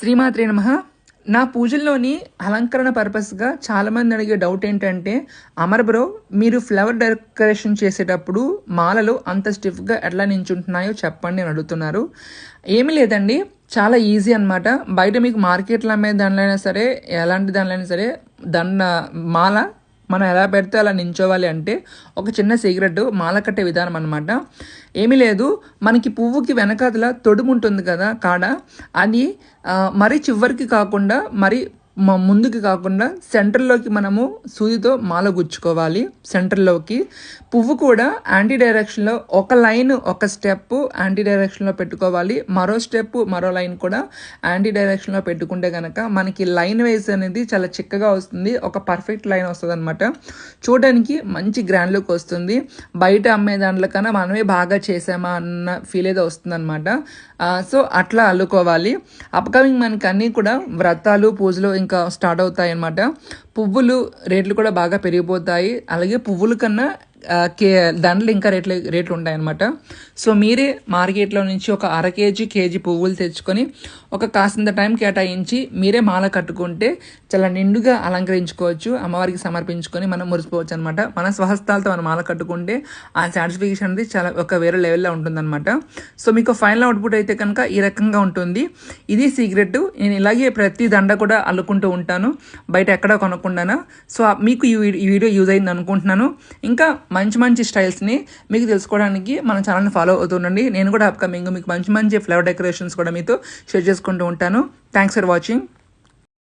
శ్రీమాత్రే నమ. నా పూజల్లోని అలంకరణ పర్పస్గా చాలామంది అడిగే డౌట్ ఏంటంటే అమర్ బ్రో మీరు ఫ్లవర్ డెకరేషన్ చేసేటప్పుడు మాలలు అంత స్టిఫ్గా ఎట్లా నించుంటున్నాయో చెప్పండి అని అడుగుతున్నారు. ఏమీ లేదండి చాలా ఈజీ అన్నమాట. బయట మీకు మార్కెట్లో అమ్మే దానిలో అయినా సరే ఎలాంటి దానిలో అయినా సరే దండ మాల మనం ఎలా పెడితే అలా నించోవాలి అంటే ఒక చిన్న సిగరెట్ మాల కట్టే విధానం అనమాట ఏమీ లేదు మనకి పువ్వుకి వెనకాతల తొడుము ఉంటుంది కదా కాడ. అది మరీ చివరికి కాకుండా మరి ముందుకి కాకుండా సెంటర్లోకి మనము సూదితో మాల గుచ్చుకోవాలి. సెంటర్లోకి పువ్వు కూడా యాంటీ డైరెక్షన్లో ఒక లైన్ ఒక స్టెప్ యాంటీ డైరెక్షన్లో పెట్టుకోవాలి. మరో స్టెప్ మరో లైన్ కూడా యాంటీ డైరెక్షన్లో పెట్టుకుంటే కనుక మనకి లైన్ వైజ్ అనేది చాలా చిక్కగా వస్తుంది. ఒక పర్ఫెక్ట్ లైన్ వస్తుంది అనమాట చూడడానికి మంచి గ్రాండ్ లుక్ వస్తుంది. బయట అమ్మే దాంట్లో కన్నా మనమే బాగా చేసామా అన్న ఫీల్ అయితే వస్తుంది అనమాట సో అట్లా అల్లుకోవాలి. అప్కమింగ్ మనకి అన్నీ కూడా వ్రతాలు పూజలు ఇంకా స్టార్ట్ అవుతాయి అన్నమాట పువ్వులు రేట్లు కూడా బాగా పెరిగిపోతాయి. అలాగే పువ్వుల కన్నా కే దండలు ఇంకా రేట్లు రేట్లు ఉంటాయన్నమాట. సో మీరే మార్కెట్లో నుంచి ఒక అర కేజీ కేజీ పువ్వులు తెచ్చుకొని ఒక కాసింత టైం కేటాయించి మీరే మాల కట్టుకుంటే చాలా నిండుగా అలంకరించుకోవచ్చు అమ్మవారికి సమర్పించుకొని మనం మురిసిపోవచ్చు అనమాట మన స్వహస్తాలతో మనం మాల కట్టుకుంటే ఆ సాటిస్ఫికేషన్ అనేది చాలా ఒక వేరే లెవెల్లో ఉంటుందన్నమాట. సో మీకు ఫైనల్ అవుట్పుట్ అయితే కనుక ఈ రకంగా ఉంటుంది. ఇది సీక్రెట్ నేను ఇలాగే ప్రతి దండ కూడా అల్లుకుంటూ ఉంటాను. బయట ఎక్కడ కొనకుండానా. సో మీకు ఈ ఈ వీడియో యూజ్ అయింది అనుకుంటున్నాను ఇంకా మంచి మంచి స్టైల్స్ని మీకు తెలుసుకోవడానికి మన ఛానల్ని ఫాలో అవుతుండండి నేను కూడా అప్కమింగ్ మీకు మంచి మంచి ఫ్లవర్ డెకరేషన్స్ కూడా మీతో షేర్ చేసుకుంటూ ఉంటాను. Thanks for watching